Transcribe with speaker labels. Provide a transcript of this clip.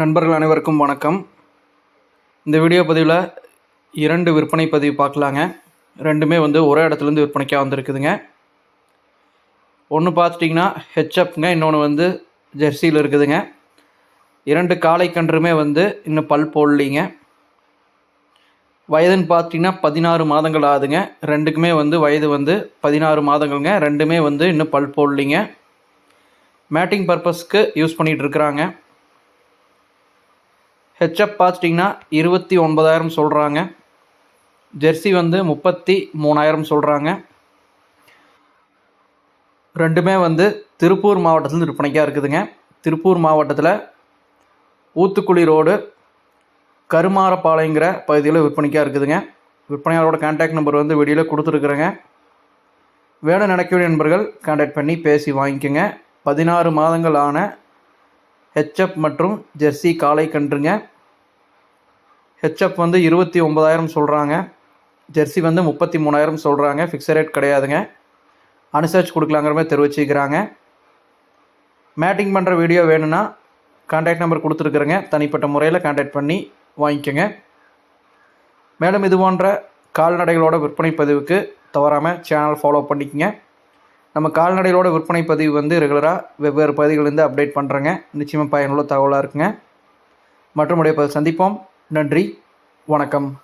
Speaker 1: நண்பர்கள் அனைவருக்கும் வணக்கம். இந்த வீடியோ பதிவில் இரண்டு விற்பனை பதிவு பார்க்கலாங்க. ரெண்டுமே வந்து ஒரே இடத்துலேருந்து விற்பனைக்காக வந்திருக்குதுங்க. ஒன்று பார்த்துட்டிங்கன்னா ஹெச்அப்ங்க இன்னொன்று வந்து ஜெர்சியில் இருக்குதுங்க. இரண்டு காளை கன்றுமே வந்து இன்னும் பல் போடலிங்க. வயதுன்னு பார்த்தீங்கன்னா பதினாறு மாதங்கள் ஆகுதுங்க. ரெண்டுக்குமே வந்து வயது வந்து பதினாறு மாதங்கள்ங்க. ரெண்டுமே வந்து இன்னும் பல் போடலிங்க. மேட்டிங் பர்பஸ்க்கு யூஸ் பண்ணிகிட்டு இருக்கிறாங்க. ஹெச்எப் பார்த்துட்டிங்கன்னா இருபத்தி ஒன்பதாயிரம் சொல்கிறாங்க ஜெர்சி வந்து முப்பத்தி மூணாயிரம் சொல்கிறாங்க ரெண்டுமே வந்து திருப்பூர் மாவட்டத்தில் விற்பனைக்காக இருக்குதுங்க. திருப்பூர் மாவட்டத்தில் ஊத்துக்குழி ரோடு கருமாரப்பாளையங்கிற பகுதியில் விற்பனைக்காக இருக்குதுங்க. விற்பனையாளரோட கான்டாக்ட் நம்பர் வந்து வெளியில் கொடுத்துருக்குறேங்க. வேணும் நினைக்கக்கூடிய நண்பர்கள் கான்டாக்ட் பண்ணி பேசி வாங்கிக்கோங்க. பதினாறு மாதங்கள் ஆன ஹெச்எப் மற்றும் ஜெர்சி காளை கன்றுங்க. ஹெச்எப் வந்து இருபத்தி ஒம்பதாயிரம் சொல்கிறாங்க ஜெர்சி வந்து முப்பத்தி மூணாயிரம் சொல்கிறாங்க ஃபிக்ஸட் ரேட் கிடையாதுங்க. அனுசரிச்சு கொடுக்கலாங்கிற மாதிரி தெரிவிச்சுக்கிறாங்க மேட்டிங் பண்ணுற வீடியோ வேணும்னா கான்டாக்ட் நம்பர் கொடுத்துருக்குறேங்க. தனிப்பட்ட முறையில் கான்டாக்ட் பண்ணி வாங்கிக்கோங்க. மேலும் இது போன்ற கால்நடைகளோட விற்பனை பதிவுக்கு தவறாமல் சேனல் ஃபாலோ பண்ணிக்கங்க. நம்ம கால்நடைகளோட விற்பனை பதிவு வந்து ரெகுலராக வெவ்வேறு பகுதிகளிலிருந்து அப்டேட் பண்ணுறேங்க நிச்சயமாக பயனுள்ள தகவலாக இருக்குங்க. மற்றும் உடைய சந்திப்போம். நன்றி. வணக்கம்.